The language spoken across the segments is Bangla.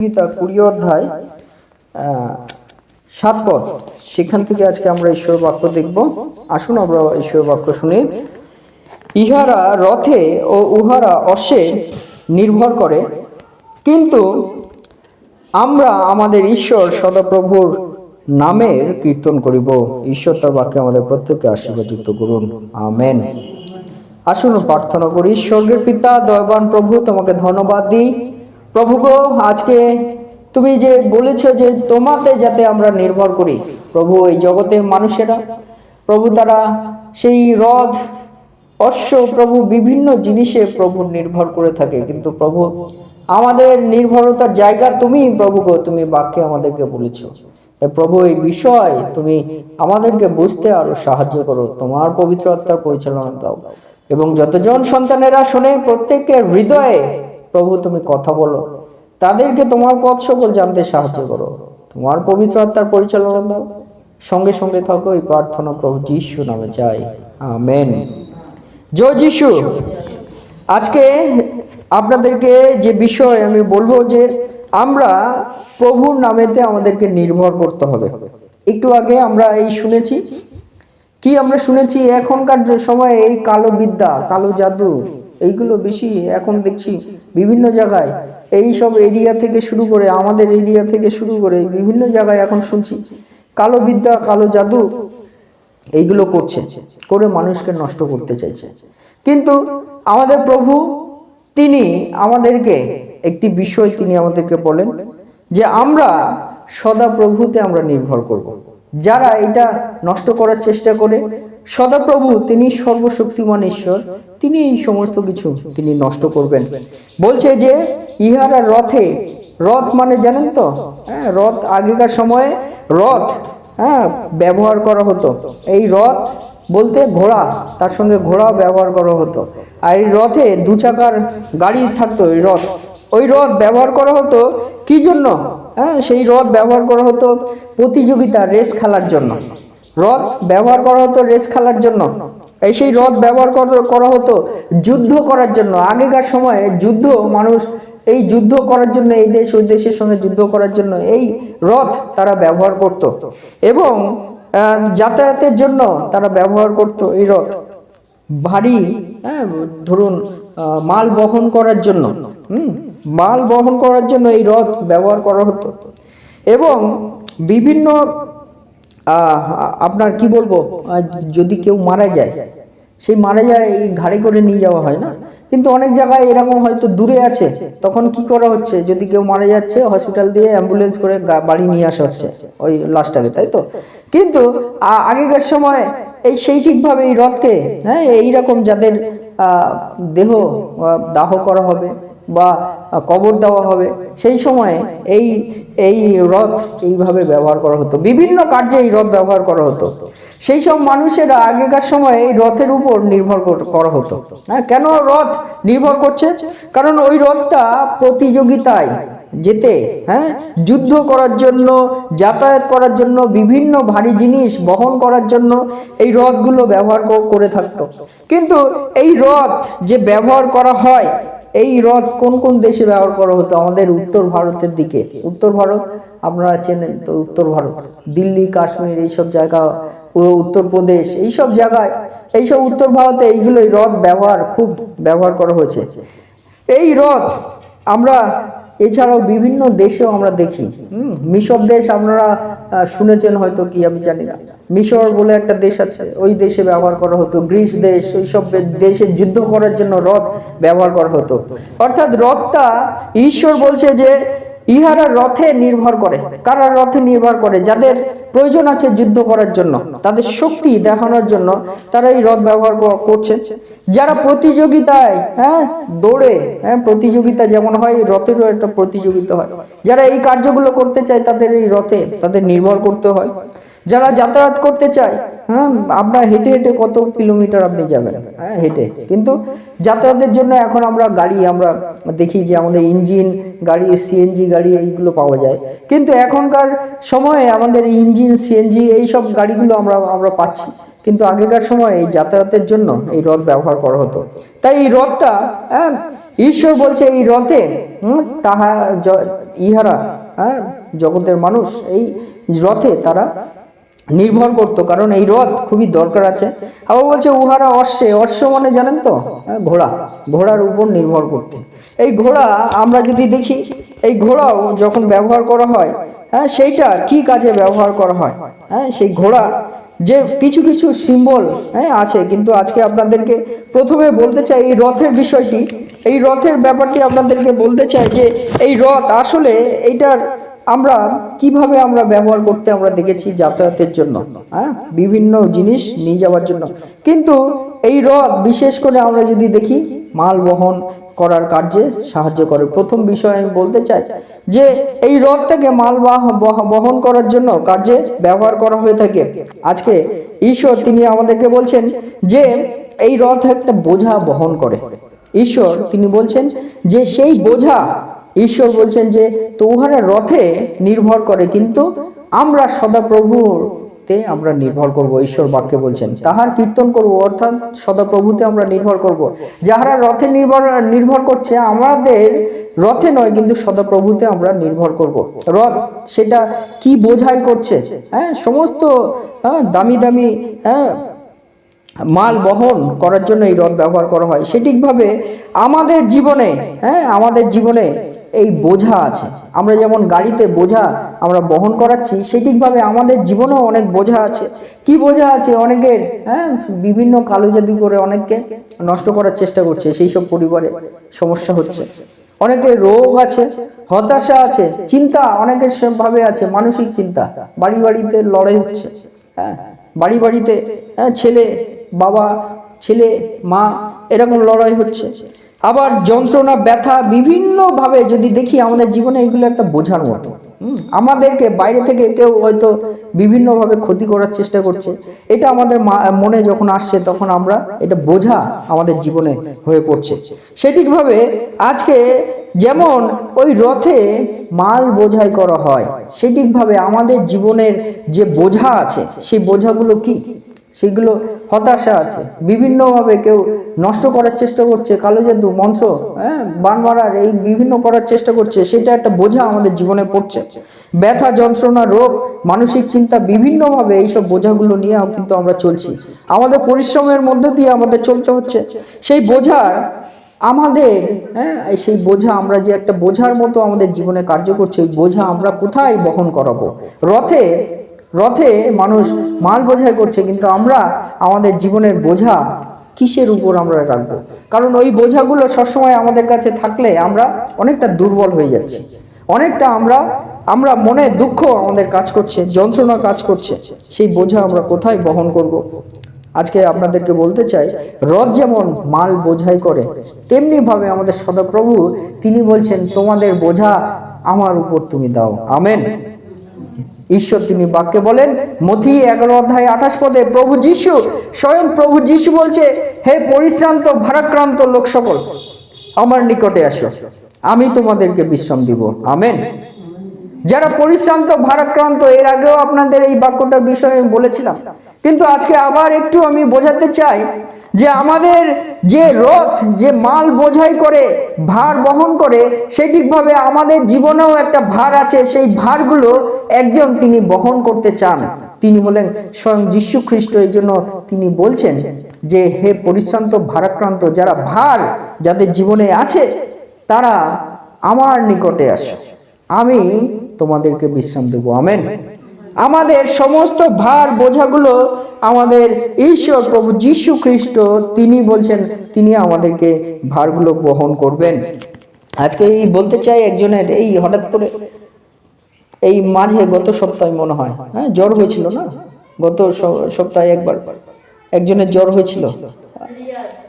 গীতা কুড়ি অধ্যায় সাত পদ সেখান থেকে আজকে আমরা ঈশ্বর বাক্য দেখব। আসুন আমরা ঈশ্বর বাক্য শুনি। ইহারা রথে ও উহারা অশ্বে নির্ভর করে। কিন্তু আমরা আমাদের ঈশ্বর সদাপ্রভুর নামের কীর্তন করিব। ঈশ্বর তার বাক্যে আমাদের প্রত্যেককে আশীর্বাদিত করুন। আমেন। আসুন প্রার্থনা করি, স্বর্গের পিতা, দয়াবান প্রভু, তোমাকে ধন্যবাদ দিই। প্রভু গো, আজকে তুমি যে বলেছ যে তোমাতে যাতে আমরা নির্ভর করি, প্রভু এই জগতে মানুষেরা, প্রভু তারা সেই রথ, অশ্ব প্রভু বিভিন্ন জিনিসে প্রভু নির্ভর করে থাকে। কিন্তু প্রভু, আমাদের নির্ভরতার জায়গা তুমি প্রভু গো, তুমি বাক্যে আমাদেরকে বলেছ। প্রভু, এই বিষয় তুমি আমাদেরকে বুঝতে আরও সাহায্য করো। তোমার পবিত্র আত্মার পরিচালনা দাও। এবং যতজন সন্তানেরা শোনে, প্রত্যেকের হৃদয়ে প্রভু, তুমি কথা বলো। তাদেরকে তোমার পথ সকল জানতে সাহায্য করো। তোমার পবিত্র আত্মার পরিচালনা দাও। সঙ্গে সঙ্গে থাকো, এই প্রার্থনা প্রভু যিশু নামে চাই। আমেন। জয় যিশু, আজকে আপনাদেরকে যে বিষয় আমি বলব যে আমরা প্রভুর নামেতে আমাদেরকে নির্ভর করতে হবে। একটু আগে আমরা এই শুনেছি। কি আমরা শুনেছি? এখনকার সময়ে এই কালো বিদ্যা, কালো জাদু এইগুলো বেশি এখন দেখছি বিভিন্ন জায়গায়। এই সব এরিয়া থেকে শুরু করে আমাদের এরিয়া থেকে শুরু করে বিভিন্ন জায়গায় এখন শুনছি। কালো বিদ্যা, কালো জাদু এইগুলো করছে, করে মানুষকে নষ্ট করতে চাইছে। কিন্তু আমাদের প্রভু, তিনি আমাদেরকে একটি বিষয় তিনি আমাদেরকে বলেন যে আমরা সদা প্রভুতে আমরা নির্ভর করব। যারা এটা নষ্ট করার চেষ্টা করে সদাপ্রভু, তিনি সর্বশক্তিমান ঈশ্বর তিনি এই সমস্ত কিছু তিনি নষ্ট করবেন। বলছে যে, ইহারা রথে, রথ মানে জানেন তো? হ্যাঁ রথ আগেকার সময়ে রথ হ্যাঁ ব্যবহার করা হতো। এই রথ বলতে ঘোড়া, তার সঙ্গে ঘোড়া ব্যবহার করা হতো। আর এই রথে দু চাকার গাড়ি থাকতো, এই রথ। ওই রথ ব্যবহার করা হতো কি জন্য? হ্যাঁ সেই রথ ব্যবহার করা হতো প্রতিযোগিতা, রেস খেলার জন্য। রথ ব্যবহার করা হতো রেস খেলার জন্য। এই সেই রথ ব্যবহার করা- হতো যুদ্ধ করার জন্য। আগেকার সময়ে যুদ্ধ মানুষ এই যুদ্ধ করার জন্য, এই দেশ ওই দেশের সঙ্গে যুদ্ধ করার জন্য এই রথ তারা ব্যবহার করত। এবং যাতায়াতের জন্য তারা ব্যবহার করত এই রথ। ভারী হ্যাঁ ধরুন মাল বহন করার জন্য। মাল বহন করার জন্য এই রথ ব্যবহার করা হতো। এবং বিভিন্ন আপনার কি বলব? যদি কেউ মারা যায়, সেই মারা যায় এই ঘাড়ে করে নিয়ে যাওয়া হয় না? কিন্তু অনেক জায়গায় এরকম হয়তো দূরে আছে, তখন কি করা হচ্ছে? যদি কেউ মারা যাচ্ছে হসপিটাল দিয়ে অ্যাম্বুলেন্স করে বাড়ি নিয়ে আসা হচ্ছে, ওই লাশটাকে তাই তো? কিন্তু আগেকার সময় এই সেই ঠিকভাবে এই রথকে হ্যাঁ এইরকম যাদের দেহ দাহ করা হবে বা কবর দেওয়া হবে। সেই সময়ে এই এই রথ এইভাবে ব্যবহার করা হতো। বিভিন্ন কার্যে এই রথ ব্যবহার করা হতো। সেই সব মানুষেরা আগেকার সময় এই রথের উপর নির্ভর কর- হতো। হ্যাঁ কেন রথ নির্ভর করছে? কারণ ওই রথটা প্রতিযোগিতায় যেতে হ্যাঁ যুদ্ধ করার জন্য, যাতায়াত করার জন্য, বিভিন্ন ভারী জিনিস বহন করার জন্য এই রথগুলো ব্যবহার করে থাকতো। কিন্তু এই রথ যে ব্যবহার করা হয় এই রথ কোন কোন দেশে ব্যবহার করা হতো? আমাদের উত্তর ভারতের দিকে। উত্তর ভারত আপনারা চেনেন তো উত্তর ভারত। দিল্লি কাশ্মীর এইসব জায়গা উত্তরপ্রদেশ এইসব জায়গায় এইসব উত্তর ভারতে এইগুলো এই রথ ব্যবহার খুব ব্যবহার করা হয়েছে। এই রথ আমরা এছাড়াও বিভিন্ন দেশেও আমরা দেখি। হুম, মিশর দেশ আপনারা শুনেছেন হয়তো কি আমি জানি না। মিশর বলে একটা দেশ আছে ওই দেশে ব্যবহার করা হতো। গ্রিস দেশ ওই সব দেশে। যুদ্ধ করার জন্য রথ ব্যবহার করা হতো। অর্থাৎ রথটা ঈশ্বর বলছে যে ইহারা রথে নির্ভর করে। কারা। রথে নির্ভর করে? যাদের প্রয়োজন আছে যুদ্ধ করার জন্য তাদের শক্তি দেখানোর জন্য তারা এই রথ ব্যবহার করছে। যারা প্রতিযোগিতায় হ্যাঁ দৌড়ে হ্যাঁ প্রতিযোগিতা যেমন হয় রথেরও একটা প্রতিযোগিতা হয়। যারা এই কার্যগুলো করতে চায় তাদের এই রথে তাদের নির্ভর করতে হয়। যারা যাতায়াত করতে চায় হ্যাঁ আপনার হেঁটে হেঁটে কত কিলোমিটার আপনি যাবেন? হ্যাঁ হেঁটে। কিন্তু যাতায়াতের জন্য এখন আমরা গাড়ি, আমরা দেখি যে আমাদের ইঞ্জিন গাড়ি সিএনজি গাড়ি, এইগুলো পাওয়া যায়। কিন্তু এখনকার সময়ে আমাদের ইঞ্জিন সিএনজি এই সব গাড়িগুলো আমরা আমরা পাচ্ছি। কিন্তু আগেকার সময়ে এই যাতায়াতের জন্য এই রথ ব্যবহার করা হতো। তাই এই রথটা হ্যাঁ ঈশ্বর বলছে এই রথে তাহা ইহারা হ্যাঁ জগতের মানুষ এই রথে তারা নির্ভর করতো, কারণ এই রথ খুবই দরকার আছে। আবার বলছে, উহারা অশ্বে, অশ্ব মানে জানেন তো? ঘোড়া, ঘোড়ার উপর নির্ভর করতে। এই ঘোড়া আমরা যদি দেখি, এই ঘোড়াও যখন ব্যবহার করা হয় হ্যাঁ সেইটা কি কাজে ব্যবহার করা হয়? হ্যাঁ সেই ঘোড়া যে কিছু কিছু সিম্বল হ্যাঁ আছে, কিন্তু আজকে আপনাদেরকে প্রথমে বলতে চাই এই রথের বিষয়টি। এই রথের ব্যাপারটি আপনাদেরকে বলতে চাই যে, এই রথ আসলে এইটার আমরা, কীভাবে আমরা ব্যবহার করতে আমরা দেখেছি যাতায়াতের জন্য হ্যাঁ? বিভিন্ন জিনিস নিয়ে যাওয়ার জন্য। কিন্তু এই রথ, বিশেষ করে আমরা যদি দেখি, মাল বহন করার কার্যে সাহায্য করে। প্রথম বিষয় আমি বলতে চাই যে, এই রথটাকে মাল বাহ- বহন করার জন্য কার্যে ব্যবহার করা হয়ে থাকে। আজকে ঈশ্বর, তিনি আমাদেরকে বলছেন যে, এই রথ একটা বোঝা বহন করে। ঈশ্বর, তিনি বলছেন যে, সেই বোঝা ঈশ্বর বলছেন যে তো উহারা রথে নির্ভর করে কিন্তু আমরা সদাপ্রভুতে আমরা নির্ভর করব ঈশ্বর বাক্যে বলছেন। তাহার কীর্তন করব অর্থাৎ সদাপ্রভুতে আমরা নির্ভর করব। যাহারা রথে নির্ভর নির্ভর করছে আমাদের রথে নয় কিন্তু সদাপ্রভুতে আমরা নির্ভর করব। রথ সেটা কি বোঝাই করছে? হ্যাঁ সমস্ত হ্যাঁ, দামি দামি হ্যাঁ মাল বহন করার জন্য এই রথ ব্যবহার করা হয়। সঠিকভাবে আমাদের জীবনে হ্যাঁ আমাদের জীবনে এই বোঝা আছে। আমরা যেমন গাড়িতে বোঝা আমরা বহন করাচ্ছি সঠিকভাবে আমাদের জীবনেও অনেক বোঝা আছে। কি বোঝা আছে? অনেকের হ্যাঁ বিভিন্ন কালো জাদু করে অনেককে নষ্ট করার চেষ্টা করছে সেই সব পরিবারে সমস্যা হচ্ছে। অনেকের রোগ আছে হতাশা আছে চিন্তা অনেকের ভাবে আছে মানসিক চিন্তা বাড়ি বাড়িতে লড়াই হচ্ছে। হ্যাঁ বাড়ি বাড়িতে হ্যাঁ, ছেলে বাবা ছেলে মা এরকম লড়াই হচ্ছে। আবার যন্ত্রণা, ব্যথা বিভিন্নভাবে যদি দেখি আমাদের জীবনে এগুলো একটা বোঝার মতো। আমাদেরকে বাইরে থেকে কেউ হয়তো বিভিন্নভাবে ক্ষতি করার চেষ্টা করছে। এটা আমাদের মনে যখন আসছে তখন আমরা এটা বোঝা আমাদের জীবনে হয়ে পড়ছে। সঠিকভাবে আজকে যেমন ওই রথে মাল বোঝাই করা হয়, সঠিকভাবে আমাদের জীবনের যে বোঝা আছে, সেই বোঝাগুলো কি? সেগুলো হতাশা আছে। বিভিন্নভাবে কেউ নষ্ট করার চেষ্টা করছে, কালো জাদু মন্ত্র হ্যাঁ বান মারার এই বিভিন্ন করার চেষ্টা করছে, সেটা একটা বোঝা আমাদের জীবনে পড়ছে। ব্যথা, যন্ত্রণা, রোগ, মানসিক চিন্তা, বিভিন্নভাবে এইসব বোঝাগুলো নিয়ে কিন্তু আমরা চলছি। আমাদের পরিশ্রমের মধ্য দিয়ে আমাদের চলতে হচ্ছে। সেই বোঝার আমাদের হ্যাঁ সেই বোঝা আমরা যে একটা বোঝার মতো আমাদের জীবনে কার্য করছে, ওই বোঝা আমরা কোথায় বহন করাবো? রথে রথে মানুষ মাল বোঝাই করছে, কিন্তু আমরা আমাদের জীবনের বোঝা কিসের উপর আমরা রাখব? কারণ ওই বোঝাগুলো সবসময় আমাদের কাছে থাকলে আমরা অনেকটা দুর্বল হয়ে যাচ্ছি। অনেকটা আমরা আমরা মনে দুঃখ আমাদের কাজ করছে, যন্ত্রণা কাজ করছে। সেই বোঝা আমরা কোথায় বহন করব। আজকে আপনাদেরকে বলতে চাই, রথ যেমন মাল বোঝাই করে, তেমনি ভাবে আমাদের সদাপ্রভু তিনি বলছেন, তোমাদের বোঝা আমার উপর তুমি দাও। আমেন। ঈশ্বর তিনি বাক্যে বলেন মথি এগারো অধ্যায় আঠাশ পদে, প্রভু যিশু, স্বয়ং প্রভু যিশু বলছে, হে পরিশ্রান্ত, ভারাক্রান্ত লোক সকল আমার নিকটে আসো, আমি তোমাদেরকে বিশ্রাম দিব। আমেন। যারা পরিশ্রান্ত, ভারাক্রান্ত, এর আগেও আপনাদের এই বাক্যটার বিষয়ে আমি বলেছিলাম। কিন্তু আজকে আবার একটু আমি বোঝাতে চাই যে আমাদের যে রথ, যে মাল বোঝাই করে, ভার বহন করে সঠিকভাবে আমাদের জীবনেও একটা ভার আছে। সেই ভারগুলো একজন তিনি বহন করতে চান। তিনি হলেন স্বয়ং যীশু খ্রিস্ট। এই জন্য তিনি বলছেন যে, হে পরিশ্রান্ত, ভারাক্রান্ত, যারা ভার যাদের জীবনে আছে, তারা আমার নিকটে আসো। আমি তোমাদেরকে বিশ্রাম দেব। আমেন। আমাদের সমস্ত ভার বোঝাগুলো আমাদের ঈশ্বর প্রভু যীশু খ্রিস্ট, তিনি বলছেন, তিনি আমাদেরকে ভারগুলো বহন করবেন। আজকে এই বলতে চাই একজনের, এই হঠাৎ করে এই মাঝে গত সপ্তাহে মনে হয় হ্যাঁ জ্বর হয়েছিল না? গত সপ্তাহে একবার একজনের জ্বর হয়েছিল।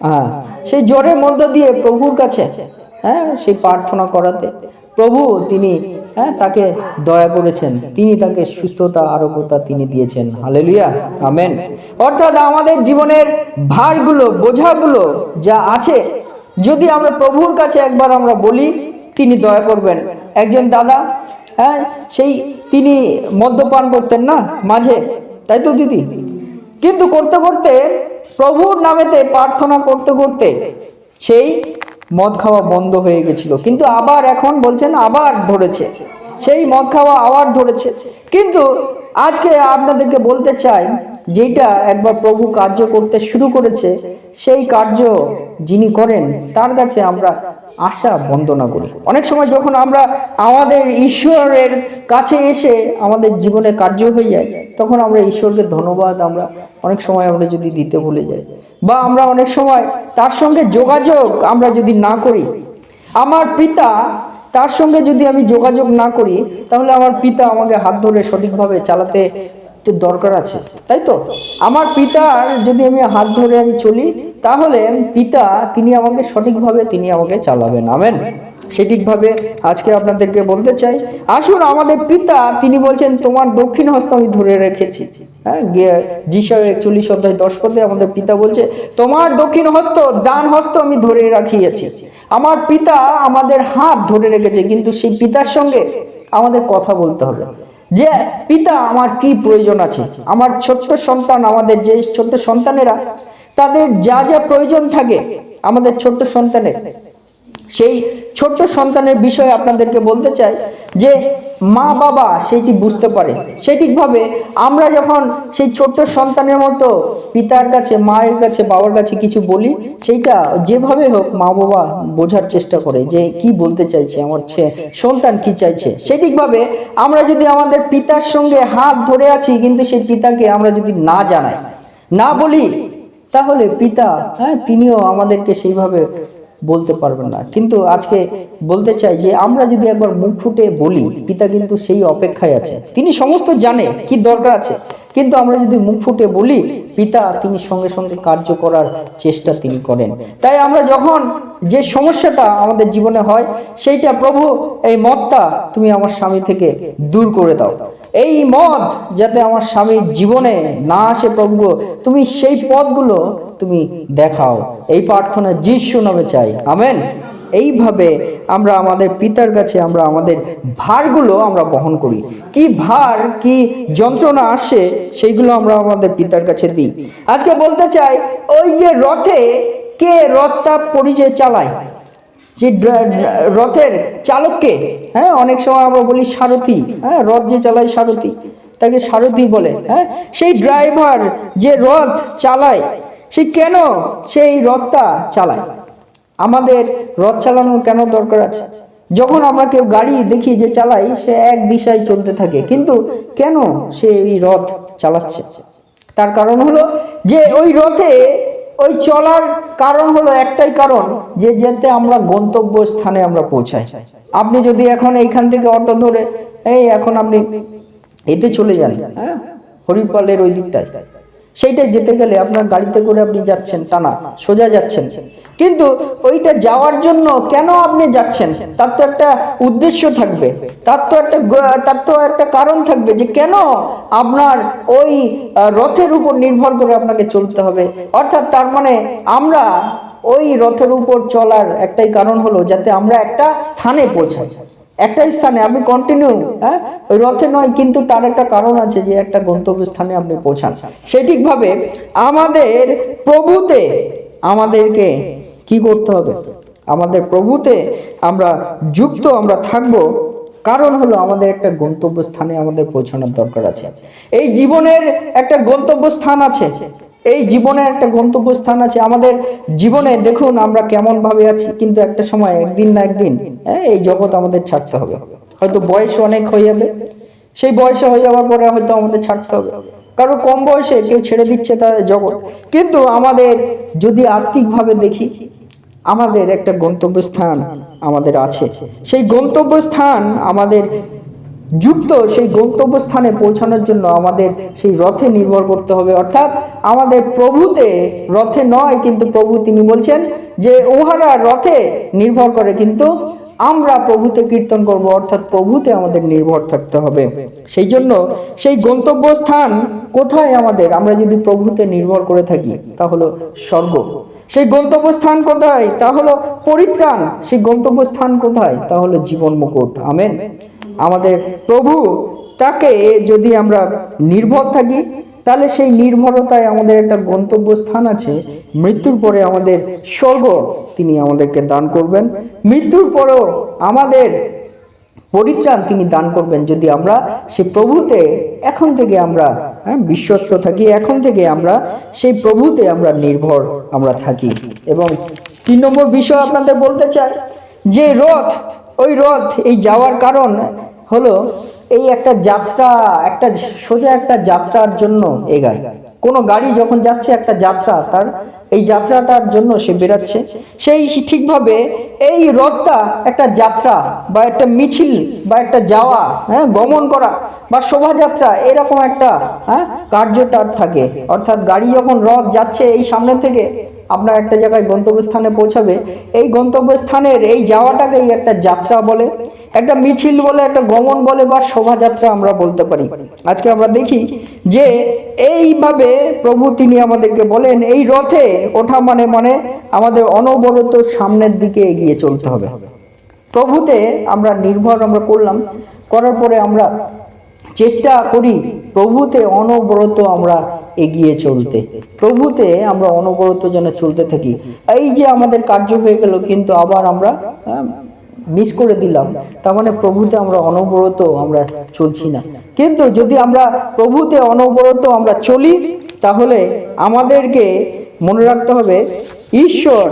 হ্যাঁ সেই জ্বরের মধ্য দিয়ে প্রভুর কাছে হ্যাঁ সেই প্রার্থনা করাতে প্রভু, তিনি হ্যাঁ তাকে দয়া করেছেন। তিনি তাকে সুস্থতা, আরোগ্যতা তিনি দিয়েছেন। Hallelujah, amen. অর্থাৎ আমাদের জীবনের ভারগুলো, বোঝাগুলো যা আছে, যদি আমরা প্রভুর কাছে একবার আমরা বলি, তিনি দয়া করবেন। একজন দাদা হ্যাঁ সেই তিনি মদ্যপান করতেন না, মাঝে। তাই তো, দিদি? কিন্তু করতে করতে, প্রভুর নামেতে প্রার্থনা করতে করতে, সেই মদ খাওয়া বন্ধ হয়ে গেছিল। কিন্তু আবার এখন বলছেন আবার ধরেছে। সেই মদ খাওয়া আবার ধরেছে। কিন্তু আজকে আপনাদেরকে বলতে চাই, যেটা একবার প্রভু কার্য করতে শুরু করেছে, সেই কার্য যিনি করেন, তার কাছে আমরা আশা বন্দনা করি। অনেক সময় যখন আমরা আমাদের ঈশ্বরের কাছে এসে আমাদের জীবনে কার্য হয়ে যায়, তখন আমরা ঈশ্বরকে ধন্যবাদ আমরা অনেক সময় আমরা যদি দিতে ভুলে যাই। বা আমরা অনেক সময় তার সঙ্গে যোগাযোগ আমরা যদি না করি, আমার পিতা তার সঙ্গে যদি আমি যোগাযোগ না করি, তাহলে আমার পিতা আমাকে হাত ধরে সঠিকভাবে চালাতে তো দরকার আছে, তাই তো? আমার পিতার যদি আমি হাত ধরে আমি চলি, তাহলে পিতা তিনি আমাকে সঠিকভাবে তিনি আমাকে চালাবেন, আমেন। সঠিকভাবে আজকে আপনাদেরকে বলতে চাই, আসুন আমাদের পিতা, তিনি বলছেন, তোমার দক্ষিণ হস্ত আমি ধরে রেখেছি। হ্যাঁ যিশা একচল্লিশ অধ্যায় দশ পদে আমাদের পিতা বলছে, তোমার দক্ষিণ হস্ত, ডান হস্ত আমি ধরে রাখিয়েছি। আমার পিতা আমাদের হাত ধরে রেখেছে, কিন্তু সেই পিতার সঙ্গে আমাদের কথা বলতে হবে। যে পিতা আমার কি প্রয়োজন আছে? আমার ছোট্ট সন্তান, আমাদের যে ছোট্ট সন্তানেরা, তাদের যা যা প্রয়োজন থাকে, আমাদের ছোট্ট সন্তানের। সেই ছোট্ট সন্তানের বিষয়ে আপনাদেরকে বলতে চাই যে মা বাবা সেটি বুঝতে পারে। সঠিকভাবে আমরা যখন সেই ছোট্ট সন্তানের মতো পিতার কাছে, মায়ের কাছে, বাবার কাছে কিছু বলি, সেইটা যেভাবে হোক মা বাবা বোঝার চেষ্টা করে যে কি বলতে চাইছে, আমার সন্তান কি চাইছে। সঠিকভাবে আমরা যদি আমাদের পিতার সঙ্গে হাত ধরে আছি, কিন্তু সেই পিতাকে আমরা যদি না জানাই, না বলি, তাহলে পিতা হ্যাঁ তিনিও আমাদেরকে সেইভাবে বলতে পারবেন না। কিন্তু আজকে বলতে চাই যে, আমরা যদি একবার মুখ ফুটে বলি, পিতা কিন্তু সেই অপেক্ষায় আছে। তিনি সমস্ত জানে কি দরকার আছে। কিন্তু আমরা যদি মুখ ফুটে বলি, পিতা তিনি সঙ্গে সঙ্গে কার্য করার চেষ্টা তিনি করেন। তাই আমরা যখন যে সমস্যাটা আমাদের জীবনে হয়, সেইটা, প্রভু, এই মতটা তুমি আমার স্বামী থেকে দূর করে দাও। এই মদ যাতে আমার স্বামীর জীবনে না আসে, প্রভু তুমি সেই পথগুলো তুমি দেখাও। এই প্রার্থনা যিশু নামে চাই। আমেন। এইভাবে আমরা আমাদের পিতার কাছে আমরা আমাদের ভারগুলো আমরা বহন করি। কি ভার, কি যন্ত্রণা আসে সেইগুলো আমরা আমাদের পিতার কাছে দিই। আজকে বলতে চাই, ওই যে রথে কে রথটা পরিচয় চালায়? যে রথের চালককে হ্যাঁ অনেক সময় আমরা বলি সারথি হ্যাঁ রথ যে চালায় সারথি, তাকে সারথি বলে হ্যাঁ সেই ড্রাইভার যে রথ চালায় সে কেন সেই রথটা চালায়? আমাদের রথ চালানোর কেন দরকার আছে? যখন আমরা কেউ গাড়ি দেখি যে চালাই সে এক দিশায় চলতে থাকে, কিন্তু কেন সে এই রথ চালাচ্ছে? তার কারণ হলো যে ওই রথে ওই চলার কারণ হলো একটাই কারণ, যে যেতে আমরা গন্তব্য স্থানে আমরা পৌঁছাই। আপনি যদি এখন এইখান থেকে অটো ধরে, এই এখন আপনি এতে চলে যান হ্যাঁ? হরিপালের ওই দিকটায়। সেইটা যেতে গেলে আপনার গাড়িতে করে আপনি যাচ্ছেন, টানা, সোজা যাচ্ছেন। কিন্তু ওইটা যাওয়ার জন্য কেন আপনি যাচ্ছেন? তার তো একটা উদ্দেশ্য থাকবে। তার তো একটা তার তো একটা কারণ থাকবে যে কেন আপনার ওই রথের উপর নির্ভর করে আপনাকে চলতে হবে। অর্থাৎ তার মানে আমরা ওই রথের উপর চলার একটাই কারণ হলো যাতে আমরা একটা স্থানে পৌঁছাই। একটা স্থানে আপনি কন্টিনিউ হ্যাঁ? ওই রথে নয়, কিন্তু তার একটা কারণ আছে যে একটা গন্তব্য স্থানে আপনি পৌঁছান। সঠিকভাবে আমাদের প্রভুতে আমাদেরকে কি করতে হবে? আমাদের প্রভুতে আমরা যুক্ত, আমরা থাকব। কারণ হলো আমাদের একটা গন্তব্য স্থানে আমাদের পৌঁছানোর দরকার আছে। এই জীবনের একটা গন্তব্য স্থান আছে। এই জীবনের একটা গন্তব্য স্থান আছে। আমাদের জীবনে দেখুন আমরা কেমন ভাবে আছি কিন্তু একটা সময় একদিন না একদিন হ্যাঁ, এই জগৎ আমাদের ছাড়তে হবে। হয়তো বয়স অনেক হয়ে যাবে। সেই বয়সে হয়ে যাওয়ার পরে হয়তো আমাদের ছাড়তে হবে। কারও কম বয়সে কেউ ছেড়ে দিচ্ছে তার জগৎ। কিন্তু আমাদের যদি আর্থিকভাবে দেখি আমাদের একটা গন্তব্যস্থান আমাদের আছে। সেই গন্তব্যস্থান আমাদের যুক্ত সেই গন্তব্যস্থানে পৌঁছানোর জন্য আমাদের সেই রথে নির্ভর করতে হবে। অর্থাৎ আমাদের প্রভুতে রথে নয়, কিন্তু প্রভু তিনি বলছেন যে উহারা রথে নির্ভর করে, কিন্তু আমরা প্রভুতে কীর্তন করব, অর্থাৎ প্রভুতে আমাদের নির্ভর থাকতে হবে। সেই জন্য সেই গন্তব্যস্থান কোথায় আমাদের? আমরা যদি প্রভুতে নির্ভর করে থাকি, তা হলো স্বর্গ। সেই গন্তব্যস্থান কোথায়? তা হলো পরিত্রাণ। সেই গন্তব্যস্থান কোথায়? তা হলো জীবন মুকুট আমেন। আমাদের প্রভু তাকে যদি আমরা নির্ভর থাকি তাহলে সেই নির্ভরতায় আমাদের একটা গন্তব্যস্থান আছে। মৃত্যুর পরে আমাদের স্বর্গ তিনি আমাদেরকে দান করবেন। মৃত্যুর পরেও আমাদের পরিত্রাণ তিনি দান করবেন। যদি আমরা সেই প্রভুতে এখন থেকে আমরা হ্যাঁ, বিশ্বস্ত থাকি এখন থেকে আমরা সেই প্রভুতে আমরা নির্ভর আমরা থাকি। এবং তিন নম্বর বিষয় আপনাদের বলতে চাই যে রথ ওই রথ এই যাওয়ার কারণ হলো এই একটা যাত্রা, একটা সোজা একটা যাত্রার জন্য এগায় কোনো গাড়ি যখন যাচ্ছে, একটা যাত্রা, তার এই যাত্রাটার জন্য সে বেরাচ্ছে। সেই ঠিকভাবে এই রথটা একটা যাত্রা বা একটা মিছিল বা একটা যাওয়া হ্যাঁ গমন করা বা শোভাযাত্রা, এরকম একটা হ্যাঁ কার্য তার থাকে। অর্থাৎ গাড়ি যখন রথ যাচ্ছে এই সামনে থেকে আপনার একটা জায়গায় গন্তব্যস্থানে পৌঁছাবে। এই গন্তব্যস্থানের এই যাওয়াটাকেই একটা যাত্রা বলে, একটা মিছিল বলে, একটা গমন বলে বা শোভাযাত্রা আমরা বলতে পারি। আজকে আমরা দেখি যে এইভাবে প্রভু তিনি আমাদেরকে বলেন, এই রথে ওঠা মানে মানে আমাদের অনবরত সামনের দিকে এগিয়ে চলতে হবে। প্রভুতে আমরা নির্ভর আমরা করলাম। করার পরে আমরা চেষ্টা করি প্রভুতে অনবরত আমরা এগিয়ে চলতে। প্রভুতে আমরা অনবরত যেন চলতে থাকি। এই যে আমাদের কার্য হয়ে গেল, কিন্তু আবার আমরা মিস করে দিলাম। তার মানে প্রভুতে আমরা অনবরত আমরা চলছি না। কিন্তু যদি আমরা প্রভুতে অনবরত আমরা চলি, তাহলে আমাদেরকে মনে রাখতে হবে, ঈশ্বর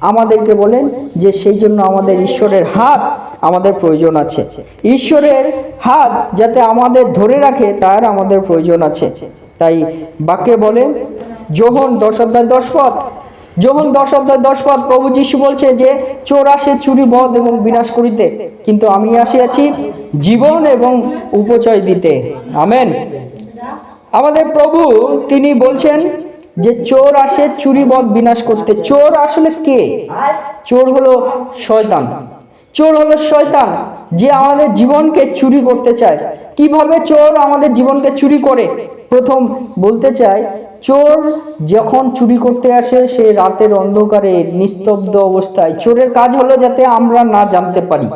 আমাদেরকে বলেন যে সেই জন্য আমাদের ঈশ্বরের হাত আমাদের প্রয়োজন আছে। ঈশ্বরের হাত যাতে আমাদের ধরে রাখে, তার আমাদের প্রয়োজন আছে। তাই বাক্যে বলে যোহন দশ অধ্যায় দশ পদ। যোহন দশ অধ্যায় দশ পদ, প্রভু যিশু বলছে যে, চোর আসে চুরি, বধ এবং বিনাশ করিতে, কিন্তু আমি আসিয়াছি জীবন এবং উপচয় দিতে। আমেন। আমাদের প্রভু তিনি বলছেন যে চোর আসে চুরি বধ বিনাশ করতে। চোর আসলে কে? চোর হলো শয়তান। চোর হলো শয়তান, যে আমাদের জীবনকে চুরি করতে চায়। কীভাবে চোর আমাদের জীবনকে চুরি করে? প্রথম বলতে চাই, চোর যখন চুরি করতে আসে, সে রাতের অন্ধকারে নিস্তব্ধ অবস্থায়। চোরের কাজ হলো যাতে আমরা না জানতে পারি।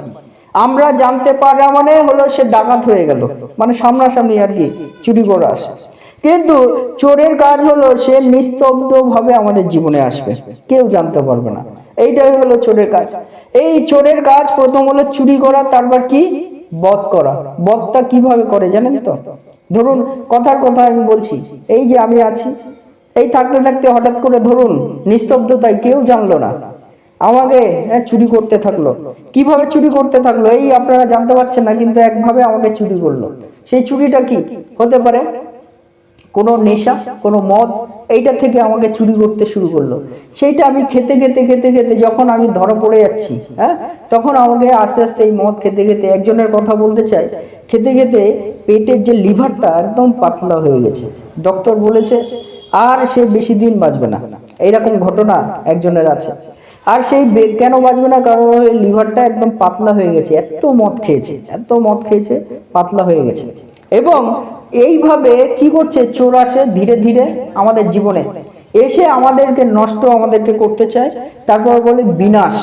আমরা জানতে পারা মানে হলো সে ডাকাত হয়ে গেল। মানে সামনাসামনি আর কি, চুরি করে আসে। কিন্তু চোরের কাজ হলো সে নিস্তব্ধ ভাবে আমাদের জীবনে আসবে। কেউ জানতে পারবে না। এইটাই হলো চোরের কাজ। এই চোরের কাজ প্রথম হলো চুরি করা, তারপর কি? বধ করা। বধটা কীভাবে করে জানেন তো? ধরুন, কথার কথা আমি বলছি। এই যে আমি আছি, এই থাকতে থাকতে হঠাৎ করে ধরুন, নিস্তব্ধতায় কেউ জানলো না। আমাকে চুরি করতে থাকল। কীভাবে চুরি করতে থাকল? এই আপনারা জানতে পারছেন না, কিন্তু একভাবে আমাকে চুরি করল। সেই চুরিটা কি? হতে পারে কোনো নেশা, কোনো মদ, এইটা থেকে আমাকে চুরি করতে শুরু করল। সেইটা আমি খেতে খেতে খেতে খেতে যখন আমি ধরা পড়ে যাচ্ছি হ্যাঁ তখন আমাকে আস্তে আস্তে এই মদ খেতে খেতে একজনের কথা বলতে চাই। খেতে খেতে পেটের যে লিভারটা একদম পাতলা হয়ে গেছে। ডক্টর বলেছে, আর সে বেশি দিন বাঁচবে না। এইরকম ঘটনা একজনের আছে। আর সেই কেন বাঁচবে না? কারণ লিভারটা একদম পাতলা হয়ে গেছে। এত মদ খেয়েছে, এত মদ খেয়েছে, পাতলা হয়ে গেছে। এবং এইভাবে কি করছে? চোর আসে ধীরে ধীরে আমাদের জীবনে। এসে আমাদেরকে নষ্ট আমাদেরকে করতে চায়। তারপর বলে বিনাশ।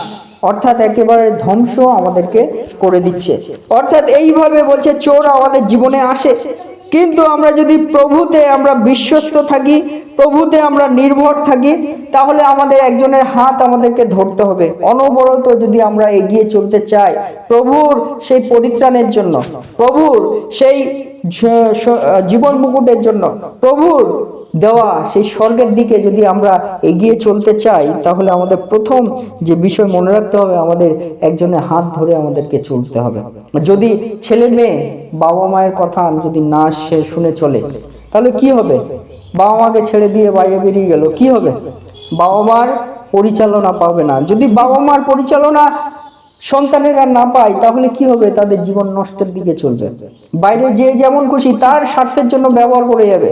অর্থাৎ একেবারে ধ্বংস আমাদেরকে করে দিচ্ছে। অর্থাৎ এইভাবে বলছে, চোর আমাদের জীবনে আসে। কিন্তু আমরা যদি প্রভুতে আমরা বিশ্বস্ত থাকি, প্রভুতে আমরা নির্ভর থাকি, তাহলে আমাদের একজনের হাত আমাদেরকে ধরতে হবে। অনবরত যদি আমরা এগিয়ে চলতে চাই, প্রভুর সেই পরিত্রাণের জন্য, প্রভুর সেই জীবন মুকুটের জন্য, প্রভুর দেওয়া সেই স্বর্গের দিকে যদি আমরা এগিয়ে চলতে চাই, তাহলে আমাদের প্রথম যে বিষয় মনে রাখতে হবে, আমাদের একজনের হাত ধরে আমাদেরকে চলতে হবে। যদি ছেলে মেয়ে বাবা মায়ের কথা যদি না সে শুনে চলে, তাহলে কি হবে? বাবা মাকে ছেড়ে দিয়ে বাইরে বেরিয়ে গেল, কি হবে? বাবা মার পরিচালনা পাবে না। যদি বাবা মার পরিচালনা সন্তানেরা না পায়, তাহলে কি হবে? তাদের জীবন নষ্টের দিকে চলবে। বাইরে যে যেমন খুশি, তার স্বার্থের জন্য ব্যবহার করে যাবে।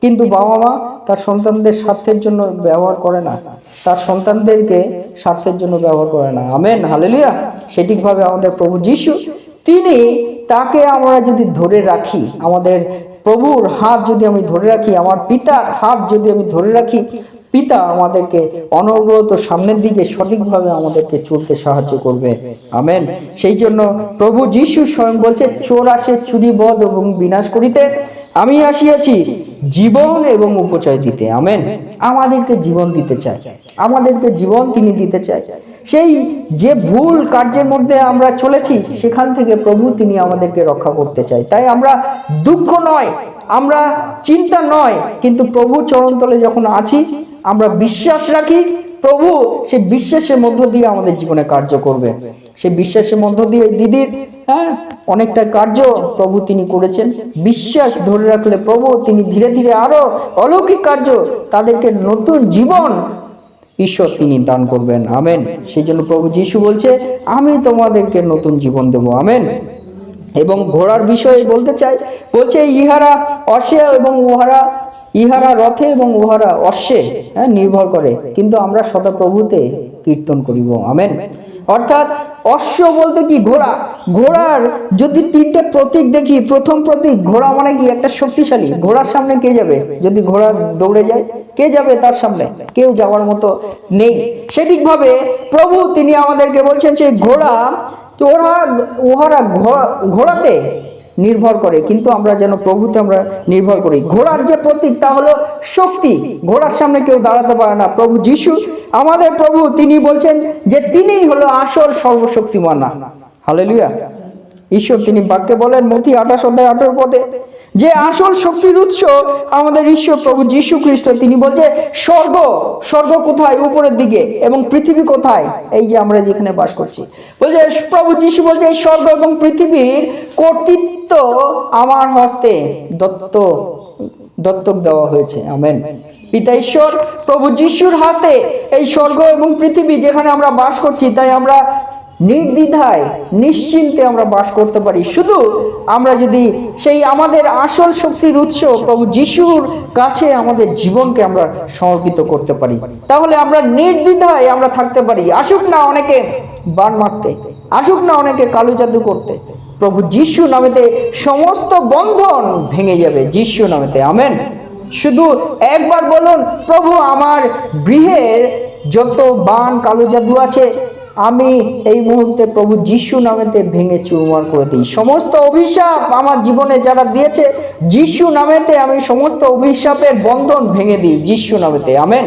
কিন্তু বাবা মা তার সন্তানদের স্বার্থের জন্য ব্যবহার করে না। তার সন্তানদেরকে স্বার্থের জন্য ব্যবহার করে না। Amen, hallelujah. সঠিকভাবে আমাদের প্রভু যিশু, তিনি তাকে আমরা যদি ধরে রাখি, আমাদের প্রভুর হাত যদি আমি ধরে রাখি, আমার পিতার হাত যদি আমি ধরে রাখি, পিতা আমাদেরকে অনবরত সামনের দিকে সঠিকভাবে আমাদেরকে চলতে সাহায্য করবে। আমেন। সেই জন্য প্রভু যিশু স্বয়ং বলছে, চোর আসে, চুরি বধ এবং বিনাশ করিতে। আমি আসিয়াছি জীবন এবং উপচয় দিতে। আমেন। আমাদেরকে জীবন দিতে চায়। আমাদেরকে জীবন তিনি দিতে চায়। সেই যে ভুল কার্যের মধ্যে আমরা চলেছি, সেখান থেকে প্রভু তিনি আমাদেরকে রক্ষা করতে চায়। তাই আমরা দুঃখ নয়, আমরা চিন্তা নয়, কিন্তু প্রভু চরণতলে যখন আছি, আমরা বিশ্বাস রাখি প্রভু সে বিশ্বাসের মধ্য দিয়ে আমাদের জীবনে কার্য করবে। সে বিশ্বাসের মধ্য দিয়ে দিদির হ্যাঁ অনেকটা কার্য প্রভু তিনি করেছেন। বিশ্বাস ধরে রাখলে প্রভু তিনি ধীরে ধীরে আরও অলৌকিক কার্য তাদেরকে নতুন জীবন ঈশ্বর তিনি দান করবেন। আমেন। সেই জন্য প্রভু যিশু বলছে, আমি তোমাদেরকে নতুন জীবন দেবো। আমেন। এবং ঘোড়ার বিষয়ে বলতে চাই বলছে, ইহারা অশ্বে এবং উহারা ইহারা রথে এবং উহারা অশ্বে হ্যাঁ নির্ভর করে। কিন্তু আমরা সদাপ্রভুতে কীর্তন করিব। আমেন। অর্থাৎ অশ্ব বলতে কি ঘোড়া? ঘোড়ার যদি তিনটে প্রতীক দেখি, প্রথম প্রতীক ঘোড়া মানে কি? একটা শক্তিশালী। ঘোড়ার সামনে কে যাবে? যদি ঘোড়া দৌড়ে যায়, কে যাবে তার সামনে? কেউ যাওয়ার মতো নেই। সেঠিকভাবে প্রভু তিনি আমাদেরকে বলছেন যে, ঘোড়া ওরা উহারা ঘোড়া- ঘোড়াতে নির্ভর করে, কিন্তু আমরা যেন প্রভুতে আমরা নির্ভর করি। ঘোড়ার যে প্রতীক, তা হলো শক্তি। ঘোড়ার সামনে কেউ দাঁড়াতে পারে না। প্রভু যিশু, আমাদের প্রভু, তিনি বলছেন যে তিনিই হলো আসল সর্বশক্তিমান। হালেলুয়া। ঈশ্বর তিনি বাক্যে বলেন, মতি আঠাশ অধ্যায় আঠারো পদে, যে আসল শক্তির উৎস আমাদের ঈশ্বর প্রভু যীশু খ্রিস্ট, তিনি বলছে, স্বর্গ স্বর্গ কোথায়? উপরের দিকে এবং পৃথিবী কোথায়? এই যে আমরা যেখানে বাস করছি। বলছে, প্রভু যীশু বলছে, এই স্বর্গ এবং পৃথিবীর কর্তৃত্ব আমার হস্তে দত্ত, দত্তক দেওয়া হয়েছে। আমেন। পিতা ঈশ্বর, প্রভু যিশুর হাতে এই স্বর্গ এবং পৃথিবী যেখানে আমরা বাস করছি, তাই আমরা নির্দ্বিধায়, নিশ্চিন্তে আমরা বাস করতে পারি। শুধু আমরা যদি সেই আমাদের আসল শক্তির উৎস প্রভু যিশুর কাছে আমাদের জীবনকে আমরা সমর্পিত করতে পারি। তাহলে আমরা নির্দ্বিধায় আমরা থাকতে পারি। আসুক না অনেকে বান মারতে, আসুক না অনেকে কালো জাদু করতে। প্রভু যিশু নামেতে সমস্ত বন্ধন ভেঙে যাবে যিশু নামেতে। আমেন। শুধু একবার বলুন, প্রভু আমার গৃহের যত বান কালো জাদু আছে আমি এই মুহূর্তে প্রভু যিশু নামেতে ভেঙে চুরমার করে দিই। সমস্ত অভিশাপ আমার জীবনে যারা দিয়েছে, যিশু নামেতে আমি সমস্ত অভিশাপের বন্ধন ভেঙে দিই যিশু নামেতে। আমেন।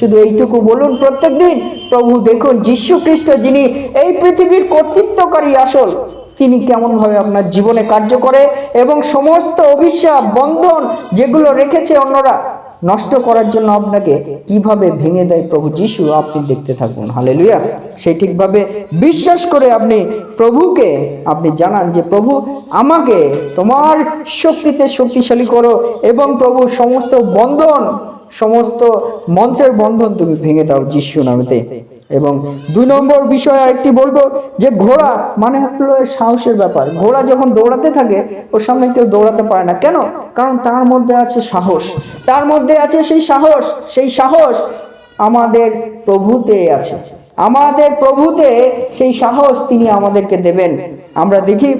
শুধু এইটুকু বলুন প্রত্যেকদিন। প্রভু দেখুন, যিশু খ্রিস্ট যিনি এই পৃথিবীর কর্তৃত্বকারী আসল, তিনি কেমনভাবে আপনার জীবনে কার্য করে এবং সমস্ত অভিশাপ, বন্ধন যেগুলো রেখেছে অন্যরা নষ্ট করার জন্য আপনাকে কীভাবে ভেঙে দেয় প্রভু যিশু, আপনি দেখতে থাকুন। হালেলুয়া। সেই ঠিকভাবে বিশ্বাস করে আপনি প্রভুকে, আপনি জানান যে, প্রভু, আমাকে তোমার শক্তিতে শক্তিশালী করো এবং প্রভু, সমস্ত বন্ধন, সমস্ত মঞ্চের বন্ধন তুমি ভেঙে দাও যিশু নামেতে এবং দুই নম্বর বিষয় আরেকটি বলব যে ঘোড়া মানে হলো সাহসের ব্যাপার। ঘোড়া যখন দৌড়াতে থাকে, ওর সামনে কেউ দৌড়াতে পারে না। কেন? কারণ তার মধ্যে আছে সাহস। তার মধ্যে আছে সেই সাহস সেই সাহস আমাদের প্রভুতে আছে। আমাদের প্রভুতে সেই সাহস তিনি আমাদেরকে দেবেন। আমরা দেখি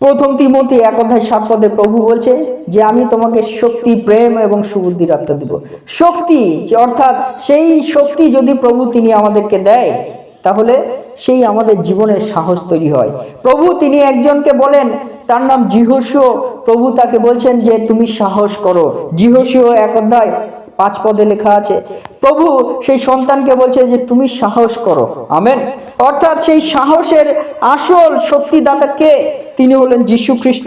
প্রথম তিমতি এক অধ্যায় সাত পদে প্রভু বলছে যে, আমি তোমাকে শক্তি, প্রেম এবং সুবুদ্ধির আত্মা দিব। শক্তি যে, অর্থাৎ সেই শক্তি যদি প্রভু তিনি আমাদেরকে দেয়, তাহলে সেই আমাদের জীবনের সাহস তৈরি হয়। প্রভু তিনি একজনকে বলেন, তার নাম জিহস্য প্রভু তাকে বলছেন যে, তুমি সাহস করো। জিহস্য এক অধ্যায় পাঁচ পদে লেখা আছে, প্রভু, সেই সন্তানকে বলছে যে তুমি সাহস করো। আমেন। অর্থাৎ সেই সাহসের আসল শক্তিদাতা কে? তিনি হলেন যীশু খ্রিস্ট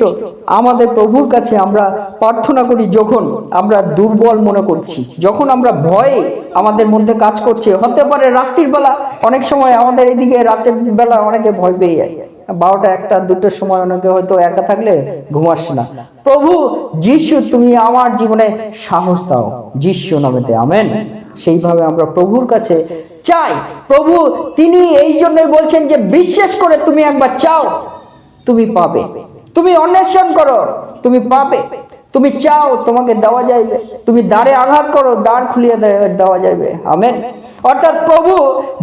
আমাদের প্রভুর কাছে আমরা প্রার্থনা করি, যখন আমরা দুর্বল মনে করছি, যখন আমরা ভয়ে আমাদের মধ্যে কাজ করছে, হতে পারে রাত্রির বেলা, অনেক সময় আমাদের এদিকে রাতের বেলা অনেকে ভয় পেয়ে যায়। বারোটা একটা, দুটোর সময় অনেকে হয়তো একা থাকলে ঘুমাস না। প্রভু, যিশু, তুমি আমার জীবনে সাহস দাও। যিশু নামেতে, আমেন। সেইভাবে আমরা প্রভুর কাছে চাই। প্রভু, তিনি এই জন্যই বলছেন যে, বিশ্বাস করে তুমি একবার চাও, তুমি পাবে। তুমি অন্বেষণ করো, তুমি পাবে। তুমি চাও তোমাকে দেওয়া যাইবে। তুমি দ্বারে আঘাত করো, দ্বার খুলিয়ে দেওয়া যাবে আমেন। অর্থাৎ প্রভু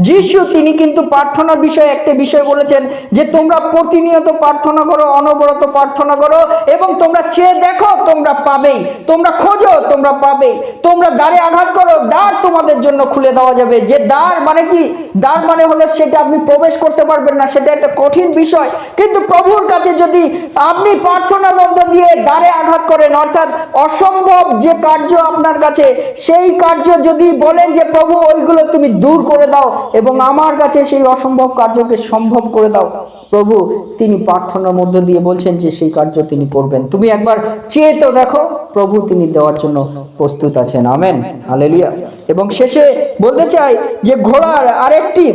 যিশু, তিনি কিন্তু প্রার্থনা বিষয়ে একটা বিষয় বলেছেন যে, তোমরা প্রতিনিয়ত প্রার্থনা করো, অনবরত প্রার্থনা করো, এবং তোমরা চেয়ে দেখো তোমরা পাবেই। তোমরা খোঁজো, তোমরা পাবে। তোমরা দ্বারে আঘাত করো, দ্বার তোমাদের জন্য খুলে দেওয়া যাবে। যে দ্বার মানে কি? দ্বার মানে হলো সেটা আপনি প্রবেশ করতে পারবেন না, সেটা একটা কঠিন বিষয়। কিন্তু প্রভুর কাছে যদি আপনি প্রার্থনার মধ্য দিয়ে দ্বারে আঘাত করেন অর্থাৎ অসম্ভব যে কার্য আপনার কাছে, সেই কার্য যদি বলেন যে, প্রভু, ওইগুলো তুমি দূর করে দাও এবং আমার কাছে সেই অসম্ভব কার্যকে সম্ভব করে দাও। প্রভু, তিনি প্রার্থনার মধ্য দিয়ে বলছেন যে, সেই কার্য তিনি করবেন। তুমি একবার চেয়ে তো দেখো, প্রভু তিনি দেওয়ার জন্য প্রস্তুত আছেন। আমেন। হালেলুয়া। এবং শেষে বলতে চাই যে, ঘোড়ার আরেকটি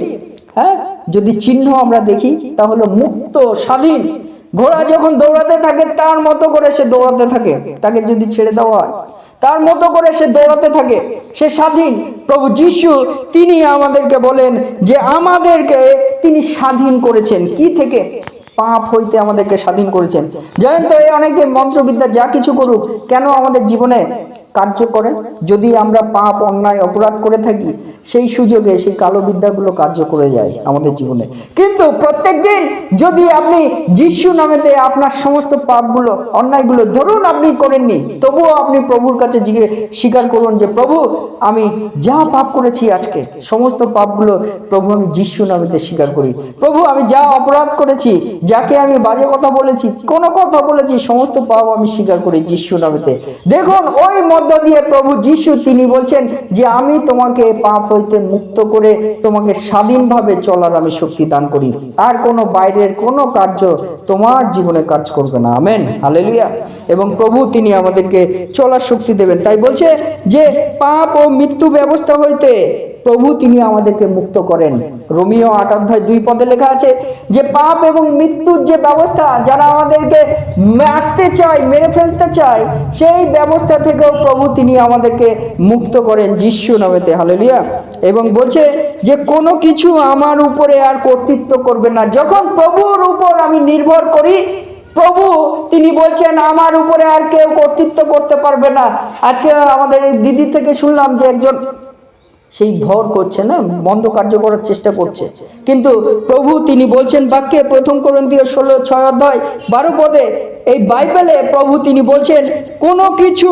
হ্যাঁ যদি চিহ্ন আমরা দেখি তাহলে মুক্ত, স্বাধীন ঘোড়া যখন দৌড়াতে থাকে, তার মতো করে সে দৌড়াতে থাকে। তাকে যদি ছেড়ে দেওয়া হয়, তার মতো করে সে দৌড়াতে থাকে। সে স্বাধীন। প্রভু যিশু, তিনি আমাদেরকে বলেন যে আমাদেরকে তিনি স্বাধীন করেছেন। কি থেকে? পাপ হইতে আমাদেরকে স্বাধীন করেছেন। জানেন তো, এই অনেকে মন্ত্রবিদ্যা যা কিছু করুক, কেন আমাদের জীবনে কার্য করে? যদি আমরা পাপ, অন্যায়, অপরাধ করে থাকি, সেই সুযোগে সেই কালো বিদ্যাগুলো কার্য করে যায় আমাদের জীবনে। কিন্তু প্রত্যেকদিন যদি আপনি যিশু নামেতে আপনার সমস্ত পাপগুলো, অন্যায়গুলো ধরুন আপনি করেননি, তবুও আপনি প্রভুর কাছে জিজ্ঞে স্বীকার করুন যে, প্রভু, আমি যা পাপ করেছি আজকে, সমস্ত পাপগুলো প্রভু আমি যিশু নামেতে স্বীকার করি। প্রভু, আমি যা অপরাধ করেছি যাকে আমি বাজে কথা বলেছি, কোন কথা বলেছি, সমস্ত পাপ আমি স্বীকার করি যিশু নামেতে দেখুন, ওই মধ্য দিয়ে প্রভু যিশু, তিনি বলছেন যে, আমি তোমাকে পাপ হইতে মুক্ত করে তোমাকে স্বাধীনভাবে চলার আমি শক্তি দান করি। আর কোনো বাইরের কোনো কার্য তোমার জীবনে কাজ করবে না। আমেন। হালেলুয়া। এবং প্রভু, তিনি আমাদেরকে চলার শক্তি দেবেন। তাই বলছে যে, পাপ ও মৃত্যু ব্যবস্থা হইতে প্রভু তিনি আমাদেরকে মুক্ত করেন। রোমিও আট অধ্যায় দুই পদে লেখা আছে, যে পাপ এবং মৃত্যুর যে ব্যবস্থা যারা আমাদেরকে মারতে চায়, মেরে ফেলতে চায়, সেই ব্যবস্থা থেকেও প্রভু তিনি আমাদেরকে মুক্ত করেন যিশু নামেতে। হালেলিয়া। এবং বলছে যে, কোনো কিছু আমার উপরে আর কর্তৃত্ব করবে না। যখন প্রভুর উপর আমি নির্ভর করি, প্রভু তিনি বলছেন, আমার উপরে আর কেউ কর্তৃত্ব করতে পারবে না। আজকে আমাদের দিদি থেকে শুনলাম যে একজন সেই ভর করছে না মন্দ কার্য করার চেষ্টা করছে। কিন্তু প্রভু তিনি বলছেন বাক্যে প্রথম করন্তীয় ষোলো ছয় অধ্যায় বারো পদে এই বাইবেলে প্রভু তিনি বলছেন কোনো কিছু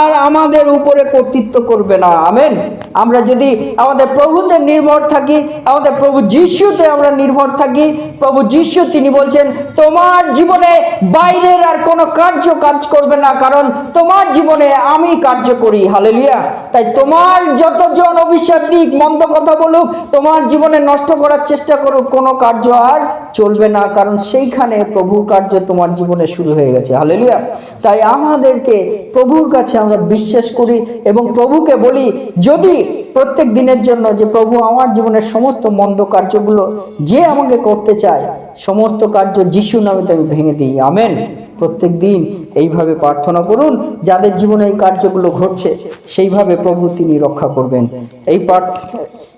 আর আমাদের উপরে কর্তৃত্ব করবে না। আমেন। আমরা যদি আমাদের প্রভুতে নির্ভর থাকি আমাদের প্রভু যিশুতে আমরা নির্ভর থাকি প্রভু যিশু তিনি বলছেন তোমার জীবনে বাইরের আর কোনো কার্য কাজ করবে না কারণ তোমার জীবনে আমি কার্য করি। হালেলুয়া। তাই তোমার যতজন অবিশ্বাস দিক মন্দ কথা বলুক, তোমার জীবনে নষ্ট করার চেষ্টা করুক, কোনো কার্য আর চলবে না, কারণ সেইখানে প্রভুর কার্য তোমার জীবনে শুরু হয়ে গেছে। হালেলুয়া তাই আমাদেরকে প্রভুর কাছে আমরা বিশ্বাস করি এবং প্রভুকে বলি, যদি প্রত্যেক দিনের জন্য যে প্রভু আমার জীবনের সমস্ত মন্দ কার্যগুলো যে আমাকে করতে চায়, সমস্ত কার্য যিশু নামেতে আমি ভেঙে দিই। আমেন প্রত্যেক দিন এইভাবে প্রার্থনা করুন, যাদের জীবনে এই কার্যগুলো ঘটছে, সেইভাবে প্রভু তিনি রক্ষা করবেন। এই পাঠ,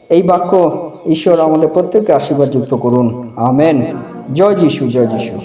এই বাক্য ঈশ্বর আমাদের প্রত্যেককে আশীর্বাদ যুক্ত করুন। আমেন। জয় যিশু জয় যিশু।